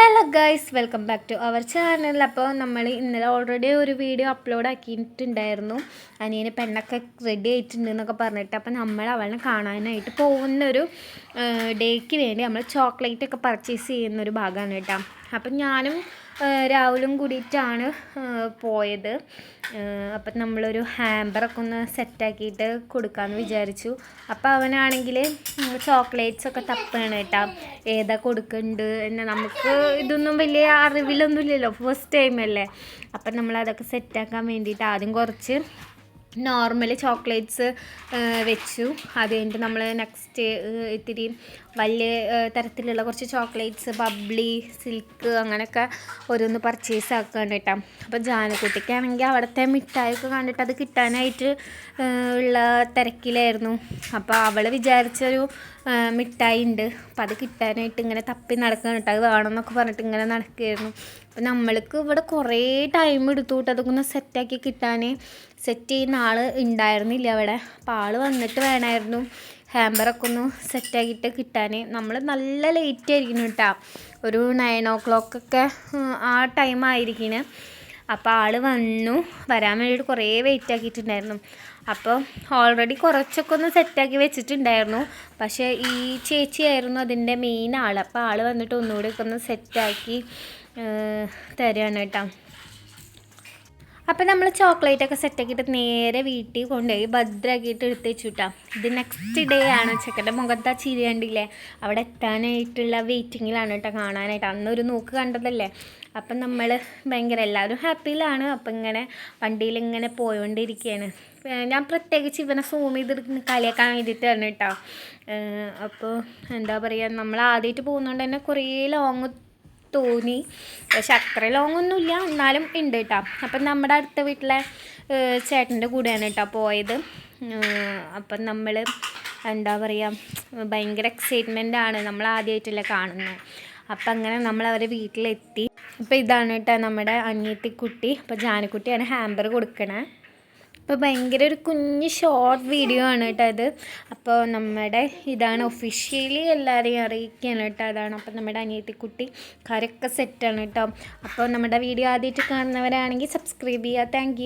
Hello guys welcome back to our channel. അപ്പോൾ നമ്മൾ ഇന്നലെ ഓൾറെഡി ഒരു വീഡിയോ അപ്ലോഡ് ആക്കിയിട്ടുണ്ടായിരുന്നു. അനിയന് പെണ്ണൊക്കെ റെഡി ആയിട്ടുണ്ട് എന്നൊക്കെ പറഞ്ഞിട്ട് അപ്പോൾ നമ്മൾ അവളെ കാണാനായിട്ട് പോകുന്നൊരു ഡേക്ക് വേണ്ടി നമ്മൾ ചോക്ലേറ്റ് ഒക്കെ പർച്ചേസ് ചെയ്യുന്ന ഒരു ഭാഗമാണ് കേട്ടോ. അപ്പം ഞാനും രാഹുലും കൂടിയിട്ടാണ് പോയത്. അപ്പം നമ്മളൊരു ഹാമ്പറൊക്കെ ഒന്ന് സെറ്റാക്കിയിട്ട് കൊടുക്കാമെന്ന് വിചാരിച്ചു. അപ്പോൾ അവനാണെങ്കിൽ ചോക്ലേറ്റ്സ് ഒക്കെ തപ്പാണ് കേട്ടോ. ഏതാ കൊടുക്കുന്നുണ്ട് എന്ന് നമുക്ക് ഇതൊന്നും വലിയ അറിവിലൊന്നും ഇല്ലല്ലോ ഫസ്റ്റ് ടൈം അല്ലേ? അപ്പം നമ്മളതൊക്കെ സെറ്റാക്കാൻ വേണ്ടിയിട്ട് ആദ്യം കുറച്ച് നോർമൽ ചോക്ലേറ്റ്സ് വെച്ചു. അത് കഴിഞ്ഞിട്ട് നമ്മൾ നെക്സ്റ്റ് ഇത്തിരി വലിയ തരത്തിലുള്ള കുറച്ച് ചോക്ലേറ്റ്സ് ബബ്ലി സിൽക്ക് അങ്ങനെയൊക്കെ ഓരോന്ന് പർച്ചേസ് ആക്കാൻ കേട്ടോ. അപ്പോൾ ജാനക്കുട്ടിക്കാണെങ്കിൽ അവിടുത്തെ മിഠായിയൊക്കെ കണ്ടിട്ട് അത് കിട്ടാനായിട്ട് ഉള്ള തിരക്കിലായിരുന്നു. അപ്പോൾ അവൾ വിചാരിച്ചൊരു മിഠായി ഉണ്ട് അപ്പോൾ അത് കിട്ടാനായിട്ട് ഇങ്ങനെ തപ്പി നടക്കണം കേട്ടോ അത് വേണമെന്നൊക്കെ പറഞ്ഞിട്ട് ഇങ്ങനെ നടക്കുകയായിരുന്നു അപ്പോൾ നമ്മൾക്ക് ഇവിടെ കുറേ ടൈം എടുത്തു കേട്ടോ അതൊക്കെ ഒന്ന് സെറ്റാക്കി കിട്ടാൻ സെറ്റ് ചെയ്യുന്ന ആൾ ഉണ്ടായിരുന്നില്ല അവിടെ. അപ്പോൾ ആൾ വന്നിട്ട് വേണമായിരുന്നു ഹാമ്പറൊക്കെ ഒന്ന് സെറ്റാക്കിയിട്ട് കിട്ടാൻ നമ്മൾ നല്ല ലേറ്റ് ആയിരിക്കണം കേട്ടോ ഒരു നയൻ ഓ ക്ലോക്കൊക്കെ ആ ടൈം ആയിരിക്കണം. അപ്പോൾ ആൾ വന്നു. വരാൻ വേണ്ടിയിട്ട് കുറേ വെയിറ്റ് ആക്കിയിട്ടുണ്ടായിരുന്നു. അപ്പോൾ ഓൾറെഡി കുറച്ചൊക്കെ ഒന്ന് സെറ്റാക്കി വെച്ചിട്ടുണ്ടായിരുന്നു. പക്ഷേ ഈ ചേച്ചിയായിരുന്നു അതിന്റെ മെയിൻ ആൾ അപ്പോൾ ആൾ വന്നിട്ട് ഒന്നുകൂടി ഒക്കെ ഒന്ന് സെറ്റാക്കി തരികയാണ് കേട്ടോ. അപ്പം നമ്മൾ ചോക്ലേറ്റ് ഒക്കെ സെറ്റാക്കിയിട്ട് നേരെ വീട്ടിൽ കൊണ്ടുപോയി ഭദ്രമാക്കിയിട്ട് എടുത്ത് വെച്ചുട്ടാ. ഇത് നെക്സ്റ്റ് ഡേ ആണ് ചെക്കന്റെ മുഖത്ത് ആ ചിരി അവിടെ എത്താനായിട്ടുള്ള വെയിറ്റിങ്ങിലാണ് കേട്ടോ കാണാനായിട്ട്. അന്നൊരു നോക്ക് കണ്ടതല്ലേ? അപ്പം നമ്മൾ ഭയങ്കര എല്ലാവരും ഹാപ്പിയിലാണ് അപ്പം ഇങ്ങനെ വണ്ടിയിൽ ഇങ്ങനെ പോയോണ്ടിരിക്കുകയാണ് ഞാൻ പ്രത്യേകിച്ച് ഇവനെ സൂം ചെയ്ത് കളിയാക്കാൻ വേണ്ടിയിട്ടാണ് കേട്ടോ. അപ്പോൾ എന്താ പറയുക നമ്മൾ ആദ്യമായിട്ട് പോകുന്നതുകൊണ്ട് തന്നെ കുറേ ലോങ് തോന്നി. പക്ഷെ അത്ര ലോങ് ഒന്നുമില്ല. എന്നാലും ഉണ്ട് കേട്ടോ അപ്പം നമ്മുടെ അടുത്ത വീട്ടിലെ ചേട്ടന്റെ കൂടെയാണ് കേട്ടോ പോയത്. അപ്പം നമ്മൾ എന്താ പറയുക ഭയങ്കര എക്സൈറ്റ്മെന്റ് ആണ് നമ്മൾ ആദ്യമായിട്ടല്ലേ കാണുന്നത്. അപ്പം അങ്ങനെ നമ്മൾ അവരെ വീട്ടിലെത്തി. അപ്പോൾ ഇതാണ് കേട്ടോ നമ്മുടെ അനിയത്തിക്കുട്ടി. അപ്പോൾ ജാനക്കുട്ടിയാണ് ഹാമ്പർ കൊടുക്കണേ. അപ്പോൾ ഭയങ്കര ഒരു കുഞ്ഞ് ഷോർട്ട് വീഡിയോ ആണ് കേട്ടോ ഇത്. അപ്പോൾ നമ്മുടെ ഇതാണ് ഒഫീഷ്യലി എല്ലാവരെയും അറിയിക്കുകയാണ് കേട്ടോ. അതാണ് അപ്പോൾ നമ്മുടെ അനിയത്തിക്കുട്ടി കരൊക്കെ സെറ്റാണ് കേട്ടോ. അപ്പോൾ നമ്മുടെ വീഡിയോ ആദ്യമായിട്ട് കാണുന്നവരാണെങ്കിൽ സബ്സ്ക്രൈബ് ചെയ്യുക താങ്ക്